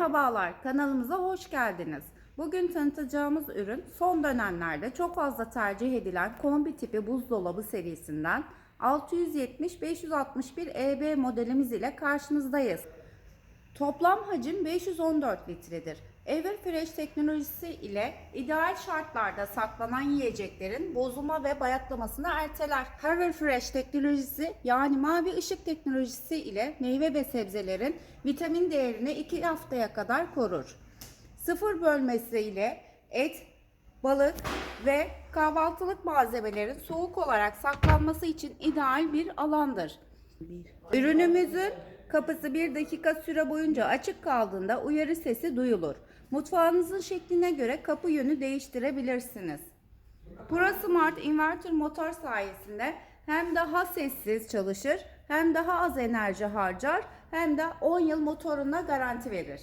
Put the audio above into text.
Merhabalar, kanalımıza hoş geldiniz. Bugün tanıtacağımız ürün son dönemlerde çok fazla tercih edilen kombi tipi buzdolabı serisinden 670-561 EB modelimiz ile karşınızdayız. Toplam hacim 514 litredir. Everfresh teknolojisi ile ideal şartlarda saklanan yiyeceklerin bozulma ve bayatlamasını erteler. Everfresh teknolojisi yani mavi ışık teknolojisi ile meyve ve sebzelerin vitamin değerini 2 haftaya kadar korur. Sıfır bölmesi ile et, balık ve kahvaltılık malzemelerin soğuk olarak saklanması için ideal bir alandır. Ürünümüzün kapısı 1 dakika süre boyunca açık kaldığında uyarı sesi duyulur. Mutfağınızın şekline göre kapı yönü değiştirebilirsiniz. Pro Smart inverter motor sayesinde hem daha sessiz çalışır, hem daha az enerji harcar, hem de 10 yıl motoruna garanti verir.